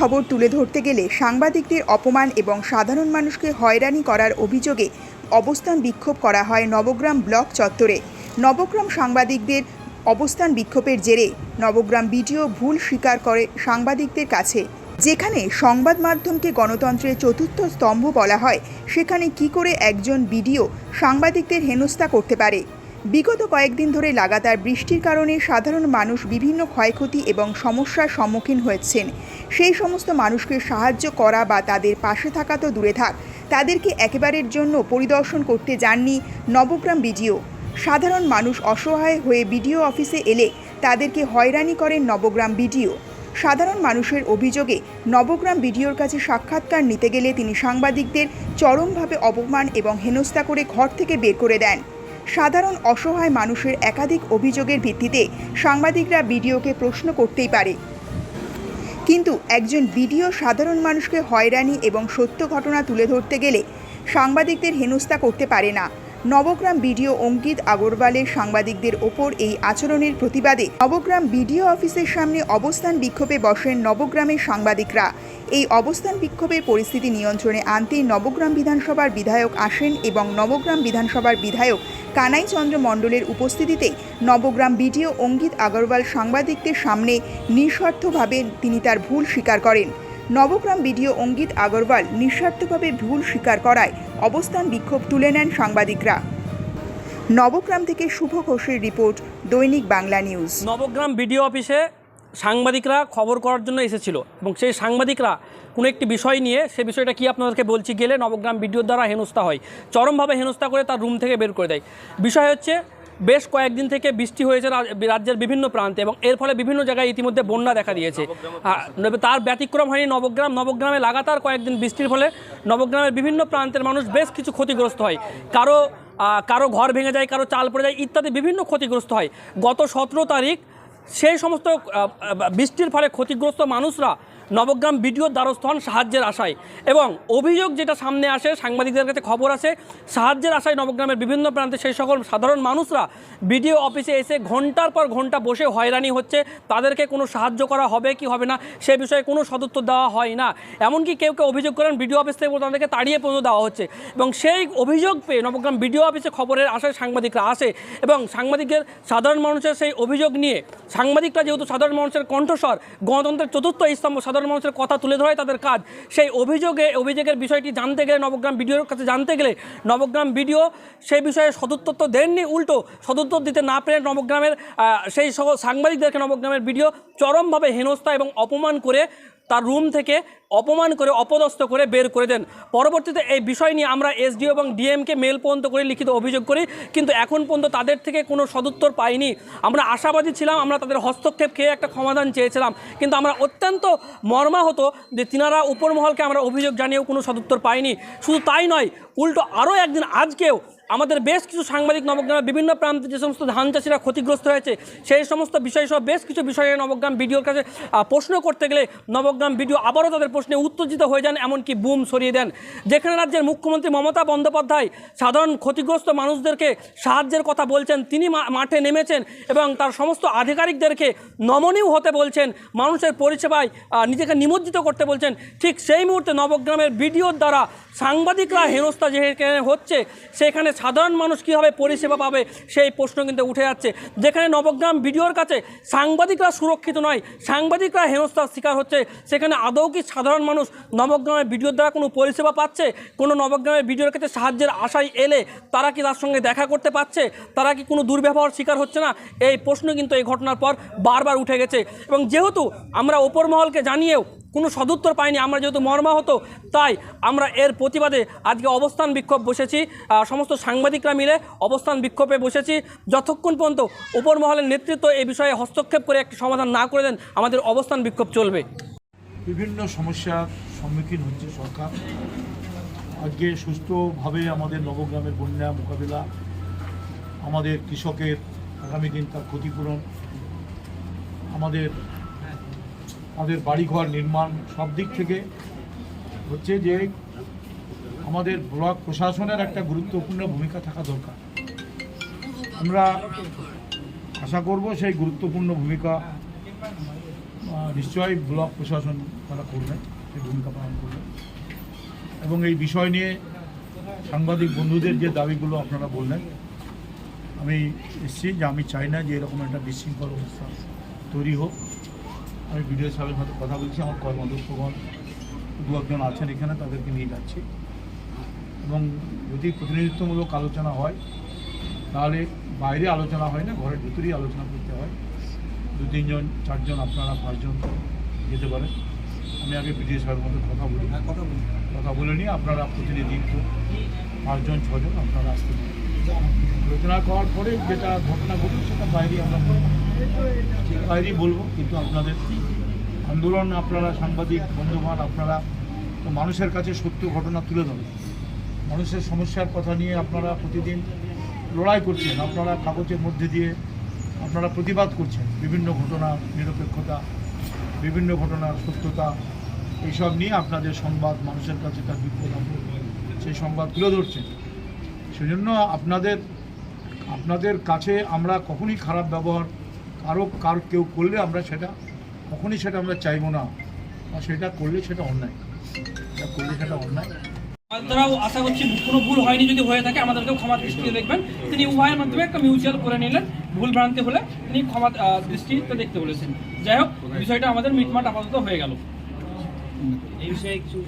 খবর তুলে ধরতে গেলে সাংবাদিকদের অপমান এবং সাধারণ মানুষকে হয়রানি করার অভিযোগে অবস্থান বিক্ষোভ করা হয় নবগ্রাম ব্লক চত্বরে। নবগ্রাম সাংবাদিকদের অবস্থান বিক্ষোভের জেরে নবগ্রাম বিডিও ভুল স্বীকার করে সাংবাদিকদের কাছে। যেখানে সংবাদ মাধ্যমকে গণতন্ত্রের চতুর্থ স্তম্ভ বলা হয়, সেখানে কি করে একজন বিডিও সাংবাদিকদের হেনস্থা করতে পারে? বিগত কয়েকদিন ধরে লাগাতার বৃষ্টির কারণে সাধারণ মানুষ বিভিন্ন ক্ষয়ক্ষতি এবং সমস্যার সম্মুখীন হয়েছেন। সেই সমস্ত মানুষকে সাহায্য করা বা তাদের পাশে থাকা তো দূরে থাক। তাদেরকে একেবারের জন্য পরিদর্শন করতে যাননি নবগ্রাম বিডিও সাধারণ মানুষ অসহায় হয়ে বিডিও অফিসে এলে তাদেরকে হয়রানি করেন নবগ্রাম বিডিও। সাধারণ মানুষের অভিযোগে নবগ্রাম বিডিওর কাছে সাক্ষাৎকার নিতে গেলে তিনি সাংবাদিকদের চরমভাবে অপমান এবং হেনস্থা করে ঘর থেকে বের করে দেন। সাধারণ অসহায় মানুষের একাধিক অভিযোগের ভিত্তিতে সাংবাদিকরা বিডিওকে প্রশ্ন করতেই পারে। কিন্তু একজন বিডিও সাধারণ মানুষকে হয়রানি এবং সত্য ঘটনা তুলে ধরতে গেলে সাংবাদিকদের হেনস্থা করতে পারে না। নবগ্রাম বিডিও অঙ্কিত আগরওয়ালের সাংবাদিকদের ওপর এই আচরণের প্রতিবাদে নবগ্রাম বিডিও অফিসের সামনে অবস্থান বিক্ষোভে বসেন নবগ্রামের সাংবাদিকরা। এই অবস্থান বিক্ষোভের পরিস্থিতি নিয়ন্ত্রণে আনতে নবগ্রাম বিধানসভার বিধায়ক আসেন এবং নবগ্রাম বিধানসভার বিধায়ক কানাই চন্দ্র মণ্ডলের উপস্থিতিতে নবগ্রাম বিডিও অঙ্কিত আগরওয়াল সাংবাদিকদের সামনে নিঃস্বার্থভাবে তিনি তার ভুল স্বীকার করেন। নবগ্রাম বিডিও অঙ্কিত আগরওয়াল নিঃস্বার্থভাবে ভুল স্বীকার করায় অবস্থান বিক্ষোভ তুলে নেন সাংবাদিকরা। নবগ্রাম থেকে শুভ ঘোষের রিপোর্ট, দৈনিক বাংলা নিউজ। নবগ্রাম বিডিও অফিসে সাংবাদিকরা খবর করার জন্য এসেছিল এবং সেই সাংবাদিকরা কোনো একটি বিষয় নিয়ে সে বিষয়টা কি আপনাদেরকে বলছি গেলে নবগ্রাম বিডিওর দ্বারা হেনস্থা হয়। চরমভাবে হেনস্থা করে তার রুম থেকে বের করে দেয়। বিষয় হচ্ছে বেশ কয়েকদিন থেকে বৃষ্টি হয়েছে রাজ- রাজ্যের বিভিন্ন প্রান্তে এবং এর ফলে বিভিন্ন জায়গায় ইতিমধ্যে বন্যা দেখা দিয়েছে। তার ব্যতিক্রম হয়নি নবগ্রাম। নবগ্রামে লাগাতার কয়েকদিন বৃষ্টির ফলে নবগ্রামের বিভিন্ন প্রান্তের মানুষ বেশ কিছু ক্ষতিগ্রস্ত হয়। কারও কারও ঘর ভেঙে যায়, কারও চাল পড়ে যায় ইত্যাদি বিভিন্ন ক্ষতিগ্রস্ত হয়। গত সতেরো তারিখ সেই সমস্ত বৃষ্টির ফলে ক্ষতিগ্রস্ত মানুষরা নবগ্রাম বিডিওর দ্বারস্থ হন সাহায্যের আশায়। এবং অভিযোগ যেটা সামনে আসে, সাংবাদিকদের কাছে খবর আসে, সাহায্যের আশায় নবগ্রামের বিভিন্ন প্রান্তে সেই সকল সাধারণ মানুষরা বিডিও অফিসে এসে ঘণ্টার পর ঘণ্টা বসে হয়রানি হচ্ছে, তাদেরকে কোনো সাহায্য করা হবে কি হবে না, সে বিষয়ে কোনো সদুত্তর দেওয়া হয় না। এমনকি কেউ কেউ অভিযোগ করেন বিডিও অফিস থেকে তাদেরকে তাড়িয়ে পর্যন্ত দেওয়া হচ্ছে। এবং সেই অভিযোগ পেয়ে নবগ্রাম বিডিও অফিসে খবরের আশায় সাংবাদিকরা আসে এবং সাংবাদিকের সাধারণ মানুষের সেই অভিযোগ নিয়ে, সাংবাদিকরা যেহেতু সাধারণ মানুষের কণ্ঠস্বর, গণতন্ত্রের চতুর্থ স্তম্ভ, সাধারণ মানুষের কথা তুলে ধরাই তাদের কাজ। সেই অভিযোগে, অভিযোগের বিষয়টি জানতে গেলে নবগ্রাম বিডিওর কাছে জানতে গেলে নবগ্রাম বিডিও সেই বিষয়ে সদুত্তর দেননি, উল্টো সদুত্তর দিতে না পেরে নবগ্রামের সেই সহ সাংবাদিকদেরকে নবগ্রামের বিডিও চরমভাবে হেনস্থা এবং অপমান করে তার রুম থেকে অপমান করে, অপদস্থ করে বের করে দেন। পরবর্তীতে এই বিষয় নিয়ে আমরা এসডিও এবং ডিএমকে মেল পর্যন্ত করে লিখিত অভিযোগ করি, কিন্তু এখন পর্যন্ত তাদের থেকে কোনো সদুত্তর পাইনি। আমরা আশাবাদী ছিলাম, আমরা তাদের হস্তক্ষেপ খেয়ে একটা সমাধান চেয়েছিলাম, কিন্তু আমরা অত্যন্ত মর্মাহত যে তিনারা উপরমহলকে আমরা অভিযোগ জানিয়েও কোনো সদুত্তর পাইনি। শুধু তাই নয়, উল্টো আরও একদিন আজকেও আমাদের বেশ কিছু সাংবাদিক নবগ্রামের বিভিন্ন প্রান্তে যে সমস্ত ধান চাষিরা ক্ষতিগ্রস্ত হয়েছে, সেই সমস্ত বিষয় সহ বেশ কিছু বিষয়ে নবগ্রাম বিডিওর কাছে প্রশ্ন করতে গেলে নবগ্রাম বিডিও আবারও তাদের প্রশ্নে উত্তেজিত হয়ে যান, এমনকি বুম সরিয়ে দেন। যেখানে রাজ্যের মুখ্যমন্ত্রী মমতা বন্দ্যোপাধ্যায় সাধারণ ক্ষতিগ্রস্ত মানুষদেরকে সাহায্যের কথা বলছেন, তিনি মাঠে নেমেছেন এবং তার সমস্ত আধিকারিকদেরকে নমনীয় হতে বলছেন, মানুষের পরিষেবায় নিজেকে নিমজ্জিত করতে বলছেন। ঠিক সেই মুহূর্তে নবগ্রামের বিডিওর দ্বারা সাংবাদিকরা হেনস্থা যেখানে হচ্ছে, সেখানে সাধারণ মানুষ কীভাবে পরিষেবা পাবে সেই প্রশ্ন কিন্তু উঠে যাচ্ছে। যেখানে নবগ্রাম বিডিওর কাছে সাংবাদিকরা সুরক্ষিত নয়, সাংবাদিকরা হেনস্থার শিকার হচ্ছে, সেখানে আদৌ কি সাধারণ মানুষ নবগ্রামের বিডিওর দ্বারা কোনো পরিষেবা পাচ্ছে? কোনো নবগ্রামের বিডিওর কাছে সাহায্যের আশায় এলে তারা কি তার সঙ্গে দেখা করতে পারছে? তারা কি কোনো দুর্ব্যবহার শিকার হচ্ছে না? এই প্রশ্ন কিন্তু এই ঘটনার পর বারবার উঠে গেছে। এবং যেহেতু আমরা ওপর মহলকে জানিয়েও কোনো সদুত্তর পাইনি, আমরা যেহেতু মর্মাহত, তাই আমরা এর প্রতিবাদে আজকে অবস্থান বিক্ষোভ বসেছি। সমস্ত সাংবাদিকরা মিলে অবস্থান বিক্ষোভে বসেছি। যতক্ষণ পর্যন্ত উপর মহলের নেতৃত্ব এই বিষয়ে হস্তক্ষেপ করে একটি সমাধান না করে দেন, আমাদের অবস্থান বিক্ষোভ চলবে। বিভিন্ন সমস্যার সম্মুখীন হচ্ছে সরকার। আজকে সুস্থভাবে আমাদের নবগ্রামের বন্যা মোকাবিলা, আমাদের কৃষকের আগামী দিন তার ক্ষতিপূরণ, আমাদের আমাদের বাড়িঘর নির্মাণ সব দিক থেকে হচ্ছে যে আমাদের ব্লক প্রশাসনের একটা গুরুত্বপূর্ণ ভূমিকা থাকা দরকার। আমরা আশা করব সেই গুরুত্বপূর্ণ ভূমিকা নিশ্চয়ই ব্লক প্রশাসন তারা করবেন সেই ভূমিকা পালন করবেন এবং এই বিষয় নিয়ে সাংবাদিক বন্ধুদের যে দাবিগুলো আপনারা বললেন, আমি এসেছি যে আমি চাই না যে এরকম একটা বিশৃঙ্খল অবস্থা তৈরি হোক। আমি ভিডিও সাহেবের সাথে কথা বলছি আমার কর্মদক্ষগণ দু একজন আছেন এখানে তাদেরকে নিয়ে যাচ্ছি। এবং যদি প্রতিনিধিত্বমূলক আলোচনা হয় তাহলে বাইরে আলোচনা হয় না ঘরের ভিতরেই আলোচনা করতে হয়। দু তিনজন চারজন আপনারা পাঁচজন যেতে পারেন। আমি আগে বিডিও সাহেবের মধ্যে কথা বলি। কথা বলি কথা বলে নিয়ে আপনারা প্রতিনিধিত্ব পাঁচজন ছজন আপনারা আসতে পারেন। আলোচনা করার পরে যেটা ঘটনা ঘটবে সেটা বাইরে আমরা। বাইরেই বলব কিন্তু আপনাদের আন্দোলন আপনারা, সাংবাদিক বন্ধুবান আপনারা তো মানুষের কাছে সত্য ঘটনা তুলে ধরেন। মানুষের সমস্যার কথা নিয়ে আপনারা প্রতিদিন লড়াই করছেন, আপনারা কাগজের মধ্যে দিয়ে আপনারা প্রতিবাদ করছেন। বিভিন্ন ঘটনা, নিরপেক্ষতা, বিভিন্ন ঘটনার সত্যতা, এইসব নিয়ে আপনাদের সংবাদ মানুষের কাছে তার বিপদ সেই সংবাদ তুলে ধরছেন। সেজন্য আপনাদের আপনাদের কাছে আমরা কখনই খারাপ ব্যবহার কারও, কার কেউ করলে আমরা সেটা কখনই সেটা আমরা চাইব না। আর সেটা করলে সেটা অন্যায়। সেটা করলে সেটা অন্যায়। তারাও আশা করছি কোনো ভুল হয়নি যদি হয়ে থাকে, আমাদেরকেও ক্ষমা দৃষ্টিতে দেখবেন। তিনি উভয়ের মাধ্যমে একটা মিউচুয়াল করে নিলেন, ভুল ভ্রান্তি হলে তিনি ক্ষমা দৃষ্টিতে দেখতে বলেছেন। যাই হোক, বিষয়টা আমাদের মিটমাট আপাতত হয়ে গেল। এই বিষয়ে কিছু